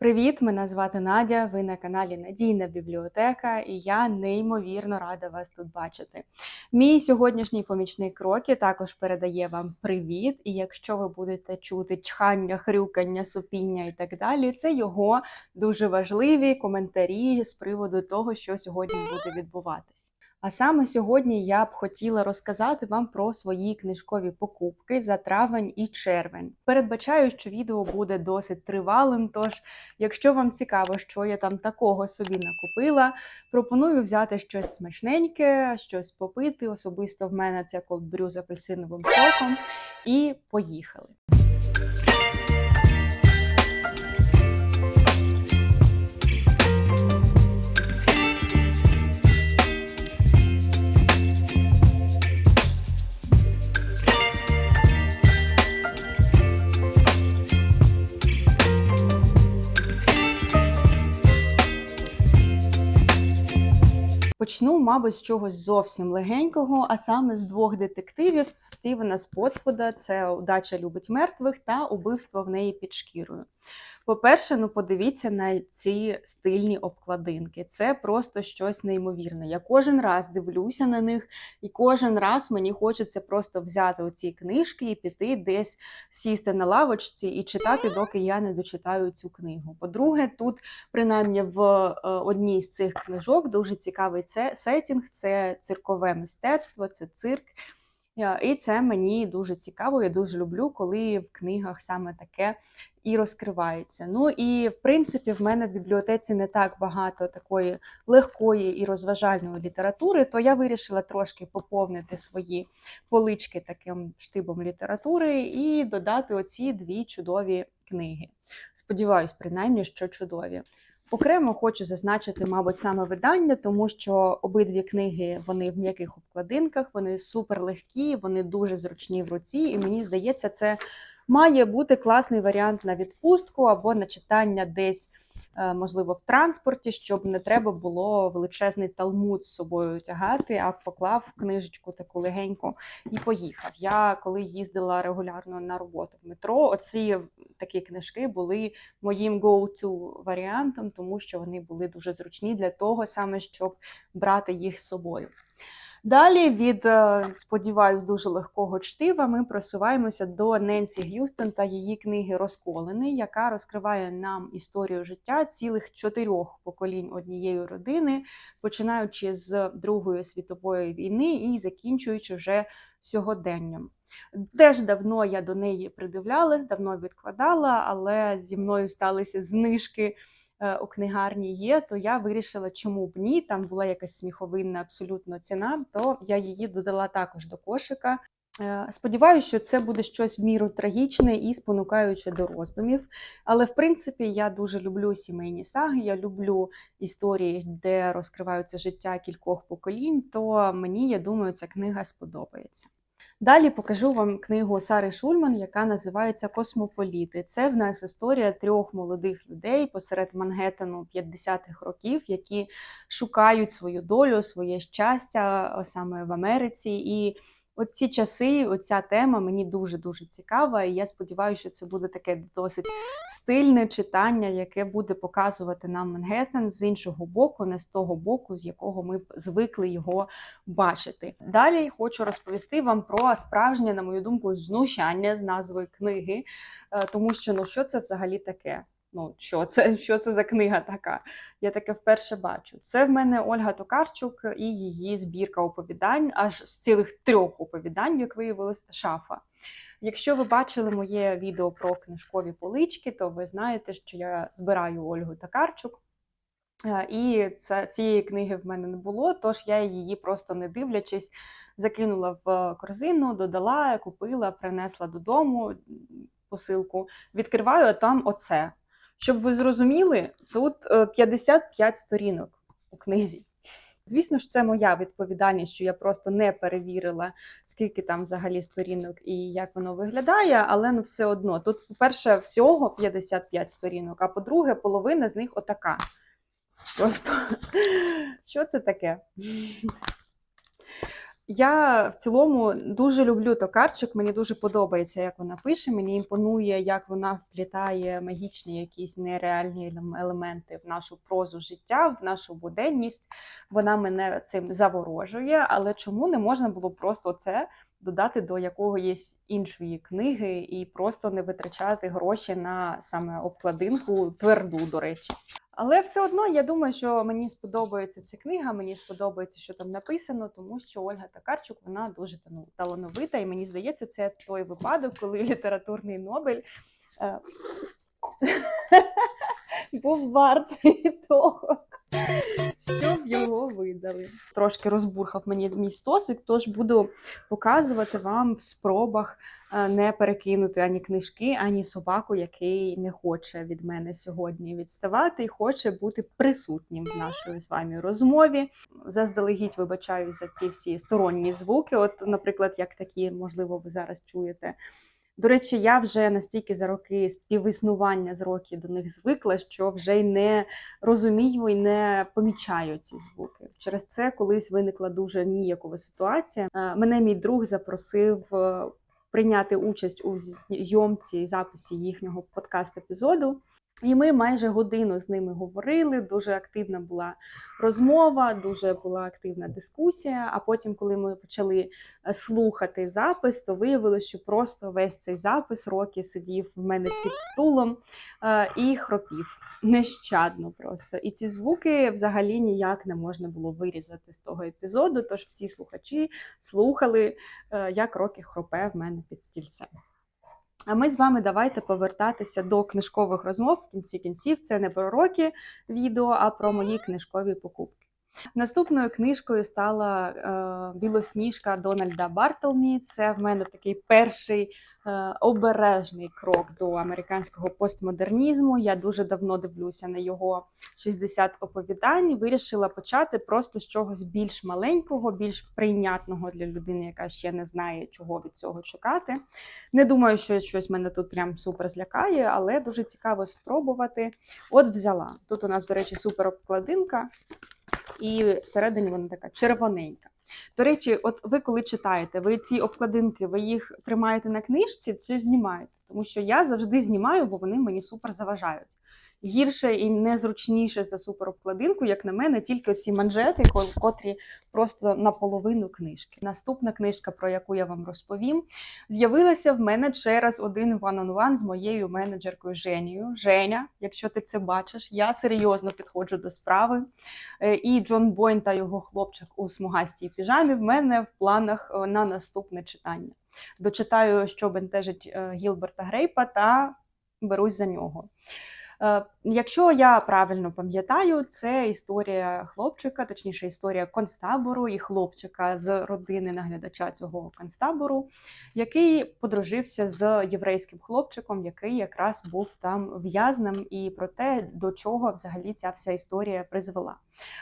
Привіт! Мене звати Надя. Ви на каналі Надійна бібліотека, і я неймовірно рада вас тут бачити. Мій сьогоднішній помічник Крокі також передає вам привіт. І якщо ви будете чути чхання, хрюкання, сопіння і так далі, це його дуже важливі коментарі з приводу того, що сьогодні буде відбуватись. А саме сьогодні я б хотіла розказати вам про свої книжкові покупки за травень і червень. Передбачаю, що відео буде досить тривалим. Тож, якщо вам цікаво, що я там такого собі накупила, пропоную взяти щось смачненьке, щось попити. Особисто в мене це колдбрю з апельсиновим соком. І поїхали. Почну, мабуть, з чогось зовсім легенького, а саме з двох детективів Стівена Спотсвода це Удача любить мертвих та убивство в неї під шкірою. По-перше, ну подивіться на ці стильні обкладинки. Це просто щось неймовірне. Я кожен раз дивлюся на них, і кожен раз мені хочеться просто взяти оці книжки і піти десь сісти на лавочці і читати, доки я не дочитаю цю книгу. По-друге, тут, принаймні, в е, одній з цих книжок дуже цікавий це сетінг, це циркове мистецтво, це цирк. Е, І це мені дуже цікаво. Я дуже люблю, коли в книгах саме таке і розкривається. Ну і в принципі, в мене в бібліотеці не так багато такої легкої і розважальної літератури, то я вирішила трошки поповнити свої полички таким штибом літератури і додати оці дві чудові книги. Сподіваюсь, принаймні, що чудові. Окремо хочу зазначити, мабуть, саме видання, тому що обидві книги вони в м'яких обкладинках, вони супер легкі, вони дуже зручні в руці, і мені здається, це має бути класний варіант на відпустку або на читання десь, можливо, в транспорті, щоб не треба було величезний талмуд з собою тягати, а поклав книжечку таку легеньку і поїхав. Я коли їздила регулярно на роботу в метро, оці такі книжки були моїм go-to варіантом, тому що вони були дуже зручні для того саме, щоб брати їх з собою. Далі від, е, сподіваюсь, дуже легкого чтива ми просуваємося до Ненсі Г'юстон та її книги Розколений, яка розкриває нам історію життя цілих чотирьох поколінь однієї родини, починаючи з Другої світової війни і закінчуючи вже сьогоденням. Теж давно я до неї придивлялась, давно відкладала, але зі мною сталися знижки у книгарні є, то я вирішила, чому б ні. Там була якась сміховинна абсолютно ціна, то я її додала також до кошика. Е, Сподіваюся, що це буде щось в міру трагічне і спонукаюче до роздумів. Але в принципі я дуже люблю сімейні саги, я люблю історії, де розкриваються життя кількох поколінь. То мені, я думаю, ця книга сподобається. Далі покажу вам книгу Сари Шульман, яка називається Космополіти. Це в нас історія трьох молодих людей посеред Мангеттену 50-х років, які шукають свою долю, своє щастя саме в Америці. І от ці часи, оця тема мені дуже-дуже цікава. І я сподіваюся, що це буде таке досить стильне читання, яке буде показувати нам Мангеттен з іншого боку, не з того боку, з якого ми звикли його бачити. Далі хочу розповісти вам про справжнє, на мою думку, знущання з назвою книги, е, тому що ну що це взагалі таке? Ну, що це, що це за книга така? Я таке вперше бачу. Це в мене Ольга Токарчук і її збірка оповідань, аж з цілих трьох оповідань, як виявилось, шафа. Якщо ви бачили моє відео про книжкові полички, то ви знаєте, що я збираю Ольгу Токарчук. Е, І це, цієї книги в мене не було, тож я її просто не дивлячись, закинула в корзину, додала, купила, принесла додому посилку. Відкриваю а там оце. Щоб ви зрозуміли, тут е, 55 сторінок у книзі. Звісно ж, це моя відповідальність, що я просто не перевірила, скільки там взагалі сторінок і як воно виглядає, але ну все одно. Тут, по-перше, всього 55 сторінок, а по-друге, половина з них отака. Просто що це таке? Я в цілому дуже люблю токарчик, мені дуже подобається, як вона пише. Мені імпонує, як вона вплітає магічні якісь нереальні елементи в нашу прозу життя, в нашу буденність. Вона мене цим заворожує. Але чому не можна було просто це додати до якоїсь іншої книги і просто не витрачати гроші на саме обкладинку, тверду, до речі. Але все одно я думаю, що мені сподобається ця книга, мені сподобається, що там написано, тому що Ольга Такарчук вона дуже тану- талановита, і мені здається, це той випадок, коли літературний Нобель е, був вартий того, щоб його видали. Трошки розбурхав мені мій стосик, тож буду показувати вам в спробах е, не перекинути ані книжки, ані собаку, який не хоче від мене сьогодні відставати і хоче бути присутнім в нашій з вами розмові. Заздалегідь вибачаю за ці всі сторонні звуки. От, наприклад, як такі, можливо, ви зараз чуєте. До речі, я вже настільки за роки співіснування з років до них звикла, що вже й не розумію і не помічаю ці звуки. Через це колись виникла дуже ніякова ситуація. Е, Мене мій друг запросив е, прийняти участь у зйомці і записі їхнього подкаст-епізоду. І ми майже годину з ними говорили. Дуже активна була розмова, дуже була активна дискусія. А потім, коли ми почали е, слухати запис, то виявилося, що просто весь цей запис роки сидів в мене під стулом е, і хропів нещадно просто. І ці звуки взагалі ніяк не можна було вирізати з того епізоду. Тож всі слухачі слухали, е, як роки хропе в мене під стільцем. А ми з вами давайте повертатися до книжкових розмов в кінці кінців. Це не про роки відео, а про мої книжкові покупки. Наступною книжкою стала е, Білосніжка Дональда Бартелмі. Це в мене такий перший е, обережний крок до американського постмодернізму. Я дуже давно дивлюся на його 60 оповідань. Вирішила почати просто з чогось більш маленького, більш прийнятного для людини, яка ще не знає, чого від цього чекати. Не думаю, що щось мене тут прям супер злякає, але дуже цікаво спробувати. От взяла. Тут у нас, до речі, супер обкладинка, і всередині вона така червоненька. До речі, от ви коли читаєте, ви ці обкладинки, ви їх тримаєте на книжці чи знімаєте? Тому що я завжди знімаю, бо вони мені супер заважають. Гірше і незручніше за супер обкладинку, як на мене, тільки ці манжети, котрі просто наполовину книжки. Наступна книжка, про яку я вам розповім, з'явилася в мене через один one-on-one з моєю менеджеркою Женією. Женя, якщо ти це бачиш, я серйозно підходжу до справи. Е, І Джон Бойн та його хлопчик у смугастій піжамі в мене в планах е, на наступне читання. Дочитаю, що бентежить е, Гілберта Грейпа, та берусь за нього. Е, Якщо я правильно пам'ятаю, це історія хлопчика, точніше, історія концтабору і хлопчика з родини наглядача цього концтабору, який подружився з єврейським хлопчиком, який якраз був там в'язнем, і про те, до чого взагалі ця вся історія призвела.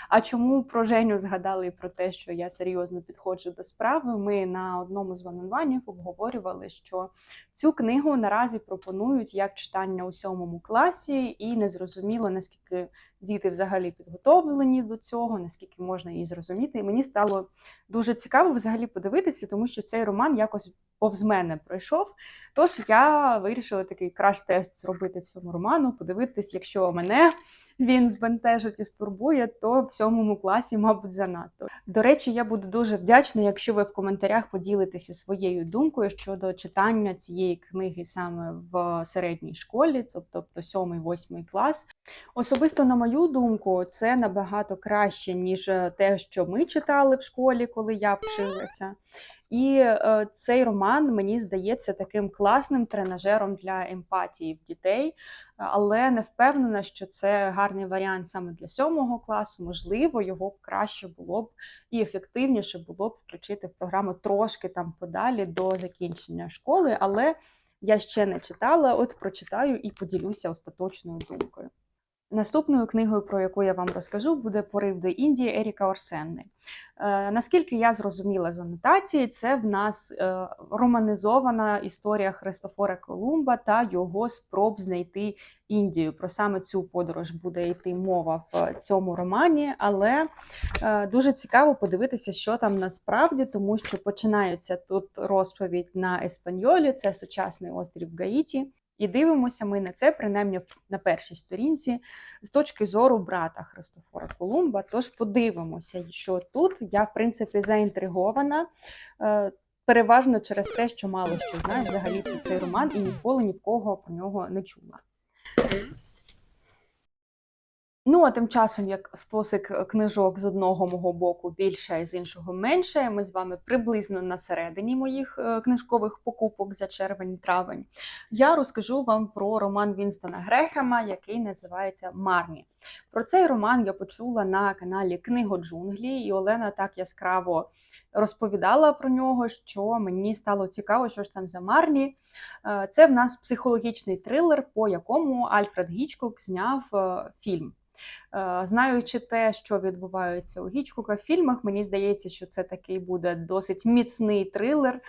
А чому про Женю згадали і про те, що я серйозно підходжу до справи? Ми на одному з ванонванів обговорювали, що цю книгу наразі пропонують як читання у сьомому класі, і не зрозуміло, наскільки діти взагалі підготовлені до цього, наскільки можна її зрозуміти. І мені стало дуже цікаво взагалі подивитися, тому що цей роман якось повз мене пройшов. Тож я вирішила такий краш-тест зробити цьому роману, подивитись, якщо мене він збентежить і стурбує, то в сьомому класі, мабуть, занадто. До речі, я буду дуже вдячна, якщо ви в коментарях поділитеся своєю думкою щодо читання цієї книги саме в середній школі, тобто сьомий, восьмий клас. Особисто, на мою думку, це набагато краще, ніж те, що ми читали в школі, коли я вчилася. І е, цей роман мені здається таким класним тренажером для емпатії в дітей, але не впевнена, що це гарний варіант саме для сьомого класу. Можливо, його краще було б і ефективніше було б включити в програму трошки там подалі до закінчення школи, але я ще не читала. От прочитаю і поділюся остаточною думкою. Наступною книгою, про яку я вам розкажу, буде Порив до Індії Еріка Орсенни. Е, наскільки я зрозуміла з анотації, це в нас е, романізована історія Христофора Колумба та його спроб знайти Індію. Про саме цю подорож буде йти мова в цьому романі, але е, дуже цікаво подивитися, що там насправді, тому що починається тут розповідь на еспаньолі, це сучасний острів Гаїті. І дивимося ми на це, принаймні на першій сторінці, з точки зору брата Христофора Колумба. Тож подивимося, що тут я, в принципі, заінтригована. е, Переважно через те, що мало що знаю взагалі про цей роман і ніколи ні в кого про нього не чула. Ну, а тим часом, як стосик книжок з одного мого боку більше, з іншого менше, ми з вами приблизно на середині моїх е, книжкових покупок за червень-травень, я розкажу вам про роман Вінстона Грехема, який називається Марні. Про цей роман я почула на каналі Книго Джунглі, і Олена так яскраво розповідала про нього, що мені стало цікаво, що ж там за Марні. Е, Це в нас психологічний трилер, по якому Альфред Гічкок зняв е, фільм. Е, Знаючи те, що відбувається у Гічкока в фільмах, мені здається, що це такий буде досить міцний трилер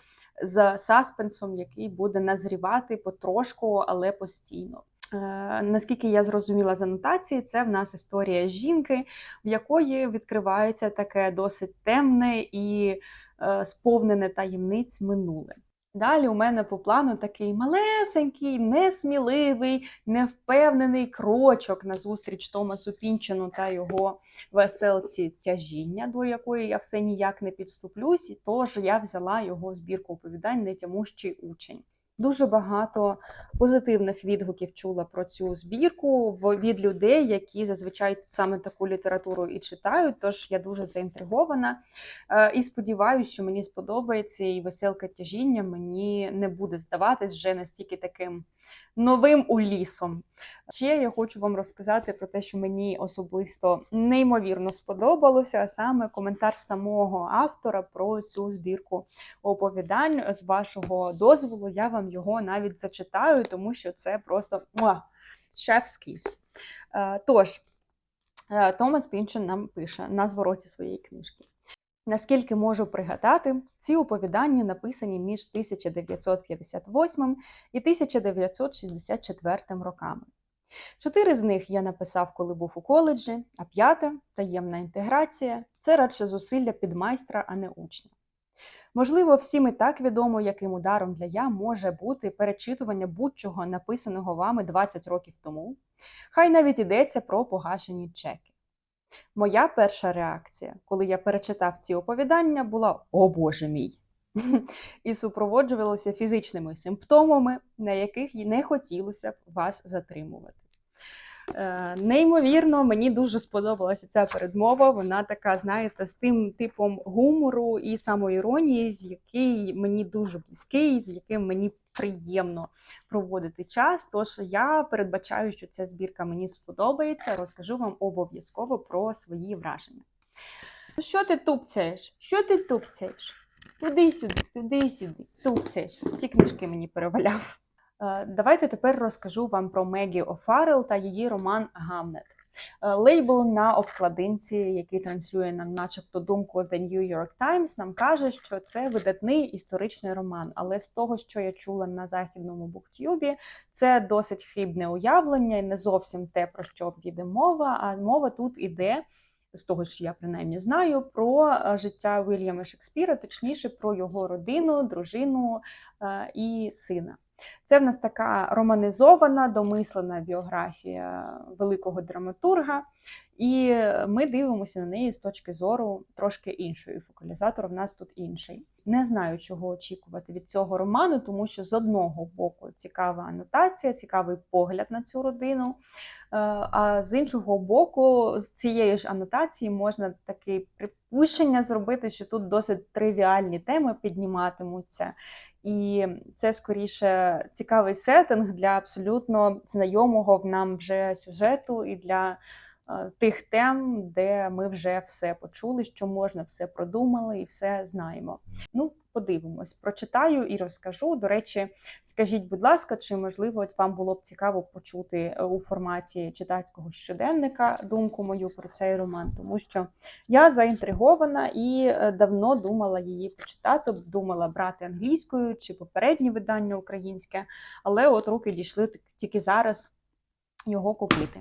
з саспенсом, який буде назрівати потрошку, але постійно. Е, Наскільки я зрозуміла з анотації, це в нас історія жінки, в якої відкривається таке досить темне і е, сповнене таємниць минуле. Далі у мене по плану такий малесенький, несміливий, невпевнений крочок назустріч Томасу Пінчену та його веселці тяжіння, до якої я все ніяк не підступлюсь, і тож я взяла його збірку оповідань Нетямущий учень. Дуже багато позитивних відгуків чула про цю збірку від людей, які зазвичай саме таку літературу і читають. Тож я дуже заінтригована Е, і сподіваюся, що мені сподобається і веселка тяжіння мені не буде здаватись вже настільки таким новим улісом. Ще я хочу вам розказати про те, що мені особисто неймовірно сподобалося, а саме коментар самого автора про цю збірку оповідань. З вашого дозволу я вам його навіть зачитаю, тому що це просто муа, шеф-скіз. Е, Тож, е, Томас Пінчен нам пише на звороті своєї книжки. Наскільки можу пригадати, ці оповідання написані між 1958 і 1964 роками. Чотири з них я написав, коли був у коледжі, а п'ята таємна інтеграція це радше зусилля підмайстра, а не учня. Можливо, всім і так відомо, яким ударом для я може бути перечитування будь-чого написаного вами 20 років тому. Хай навіть йдеться про погашені чеки. Моя перша реакція, коли я перечитав ці оповідання, була О Боже мій! і супроводжувалася фізичними симптомами, на яких не хотілося б вас затримувати. Е, Неймовірно, мені дуже сподобалася ця передмова. Вона така, знаєте, з тим типом гумору і самоіронії, з який мені дуже близький, з яким мені приємно проводити час. Тож я передбачаю, що ця збірка мені сподобається. Розкажу вам обов'язково про свої враження. Ну, Що ти тупцяєш? Що ти тупцяєш? Туди-сюди, туди-сюди, тупцяєш. Всі книжки мені переваляв. Е, Давайте тепер розкажу вам про Мегі О'Фаррелл та її роман Гамнет. Е, Лейбл на обкладинці, який транслює нам, начебто, думку The New York Times, нам каже, що це видатний історичний роман. Але з того, що я чула на західному буктюбі, це досить хибне уявлення і не зовсім те, про що піде мова. А мова тут іде. З того, що я принаймні знаю, про е, життя Вільяма Шекспіра, точніше про його родину, дружину і сина. Це в нас така романізована, домислена біографія великого драматурга, і ми дивимося на неї з точки зору трошки іншої. Фокалізатор в нас тут інший. Не знаю, чого очікувати від цього роману, тому що з одного боку цікава анотація, цікавий погляд на цю родину. Е, А з іншого боку, з цієї ж анотації можна таке припущення зробити, що тут досить тривіальні теми підніматимуться. І це скоріше цікавий сеттинг для абсолютно знайомого в нам вже сюжету і для тих тем, де ми вже все почули, що можна, все продумали і все знаємо. Ну, подивимось. Прочитаю і розкажу. До речі, скажіть, будь ласка, чи можливо вам було б цікаво почути е, у форматі читацького щоденника думку мою про цей роман, тому що я заінтригована і е, давно думала її почитати, думала брати англійською чи попереднє видання українське, але от руки дійшли тільки зараз його купити.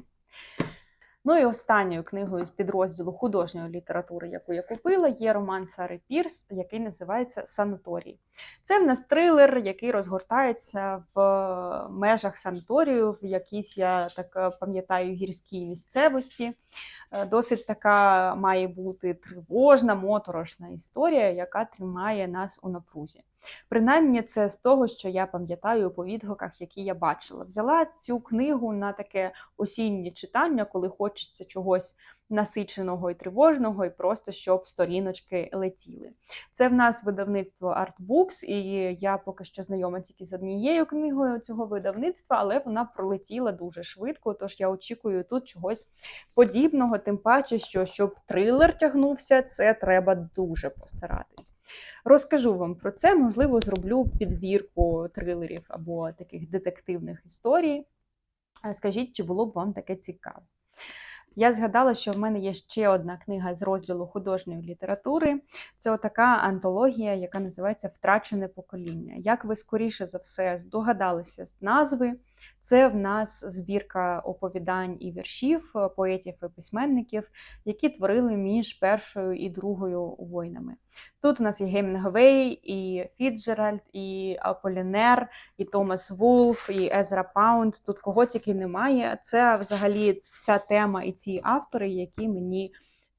Ну і останньою книгою з підрозділу художньої літератури, яку я купила, є роман Сари Пірс, який називається Санаторій. Це в нас трилер, який розгортається в межах санаторію, в якійсь, я так е, пам'ятаю, гірській місцевості. Е, Досить така має бути тривожна, моторошна історія, яка тримає нас у напрузі. Принаймні, це з того, що я пам'ятаю по відгуках, які я бачила. Взяла цю книгу на таке осіннє читання, коли хочеться чогось насиченого і тривожного, і просто щоб сторіночки летіли. Це в нас видавництво Artbooks, і я поки що знайома тільки з однією книгою цього видавництва, але вона пролетіла дуже швидко. Тож я очікую тут чогось подібного, тим паче, що щоб трилер тягнувся, це треба дуже постаратись. Розкажу вам про це, можливо, зроблю підбірку трилерів або таких детективних історій. Е, Скажіть, чи було б вам таке цікаво? Я згадала, що в мене є ще одна книга з розділу художньої літератури. Це така антологія, яка називається Втрачене покоління. Як ви скоріше за все здогадалися з назви, це в нас збірка оповідань і віршів е, поетів і письменників, які творили між першою і другою війнами. Тут у нас і Гемінгвей, і Фіджеральд, і Аполінер, і Томас Вулф, і Езра Паунд. Тут кого тільки немає. Це взагалі ця тема і ці автори, які мені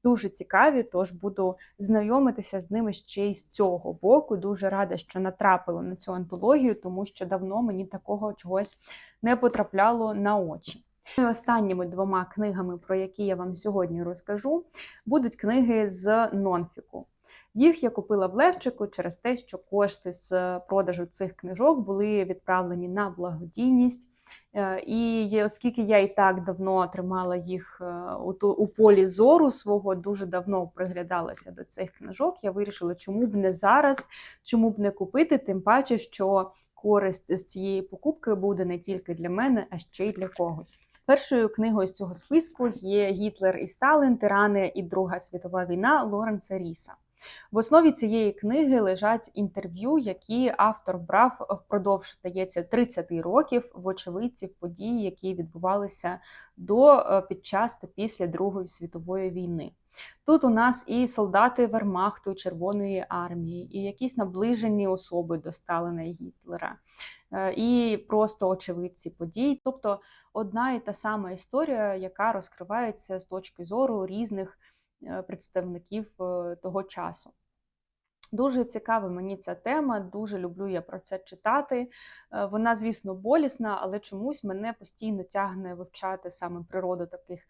дуже цікаві. Тож буду знайомитися з ними ще й з цього боку. Дуже рада, що натрапила на цю антологію, тому що давно мені такого чогось не потрапляло на очі. І останніми двома книгами, про які я вам сьогодні розкажу, будуть книги з нонфіку. Їх я купила в Левчику через те, що кошти з продажу цих книжок були відправлені на благодійність. Е, І оскільки я і так давно тримала їх е, у, полі зору свого, дуже давно приглядалася до цих книжок, я вирішила, чому б не зараз, чому б не купити, тим паче, що користь з цієї покупки буде не тільки для мене, а ще й для когось. Першою книгою з цього списку є Гітлер і Сталин, Тирани і Друга світова війна Лоренса Ріса. В основі цієї книги лежать інтерв'ю, які автор брав впродовж, здається, 30 років в очевидців подій, які відбувалися до, е, під час та після Другої світової війни. Тут у нас і солдати Вермахту, Червоної армії, і якісь наближені особи до Сталина і Гітлера, е, і просто очевидці подій. Тобто одна і та сама історія, яка розкривається з точки зору різних представників е, того часу. Дуже цікава мені ця тема, дуже люблю я про це читати. Е, Вона, звісно, болісна, але чомусь мене постійно тягне вивчати саме природу таких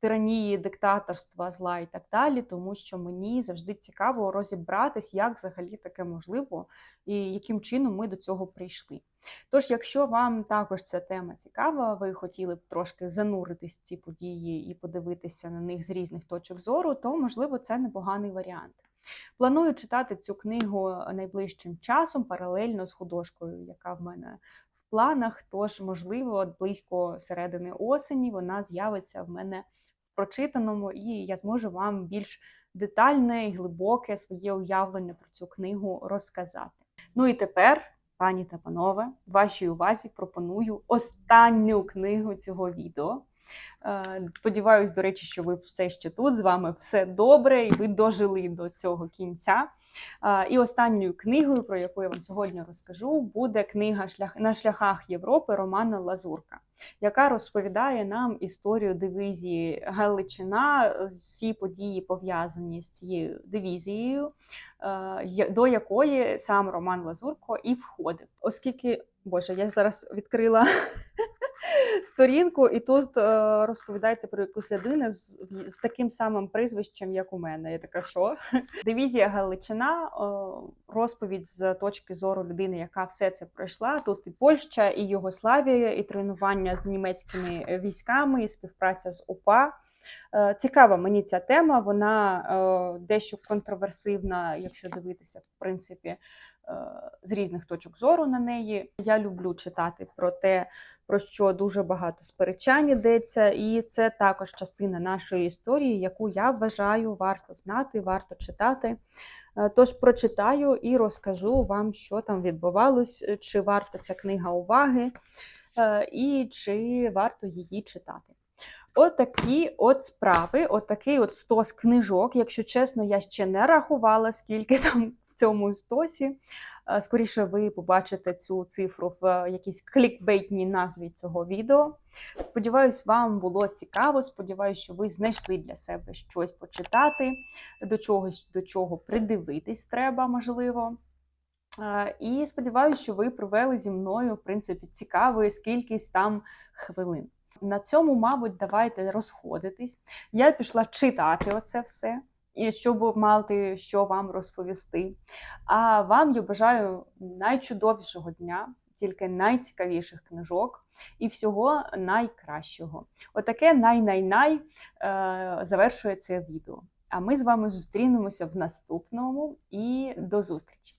тиранії, диктаторства, зла і так далі, тому що мені завжди цікаво розібратись, як взагалі таке можливо і яким чином ми до цього прийшли. Тож, якщо вам також ця тема цікава, ви хотіли б трошки зануритись в ці події і подивитися на них з різних точок зору, то можливо це непоганий варіант. Планую читати цю книгу найближчим часом паралельно з художкою, яка в мене в планах. Тож, можливо, близько середини осені вона з'явиться в мене прочитаному, і я зможу вам більш детальне і глибоке своє уявлення про цю книгу розказати. Ну і тепер, пані та панове, вашій увазі пропоную останню книгу цього відео. Е, Сподіваюсь, до речі, що ви все ще тут. З вами все добре, і ви дожили до цього кінця. Е, І останньою книгою, про яку я вам сьогодні розкажу, буде книга «Шлях на шляхах Європи Романа Лазурка, яка розповідає нам історію дивізії Галичина, всі події пов'язані з цією дивізією, е, до якої сам Роман Лазурко і входив. Оскільки, боже, я зараз відкрила сторінку, і тут е, розповідається про якусь людину з, з таким самим прізвищем, як у мене. Я така, що? Дивізія Галичина, е, розповідь з точки зору людини, яка все це пройшла. Тут і Польща, і Югославія, і тренування з німецькими військами, і співпраця з ОПА. Е, Цікава мені ця тема, вона е, дещо контроверсивна, якщо дивитися, в принципі, е, з різних точок зору на неї. Я люблю читати про те, про що дуже багато сперечань йдеться, і це також частина нашої історії, яку я вважаю варто знати, варто читати. Тож прочитаю і розкажу вам, що там відбувалось, чи варта ця книга уваги, і чи варто її читати. Отакі от справи, отакий от стос книжок. Якщо чесно, я ще не рахувала, скільки там в цьому стосі. Е, Скоріше ви побачите цю цифру в якійсь клікбейтній назві цього відео. Сподіваюсь, вам було цікаво. Сподіваюсь, що ви знайшли для себе щось почитати, до чогось до чого придивитись треба, можливо. Е, І сподіваюся, що ви провели зі мною, в принципі, цікавий скількись там хвилин. На цьому, мабуть, давайте розходитись. Я пішла читати оце все, і щоб мати що вам розповісти. А вам я бажаю найчудовішого дня, тільки найцікавіших книжок і всього найкращого. Отаке най-най-най е, завершує це відео. А ми з вами зустрінемося в наступному і до зустрічі!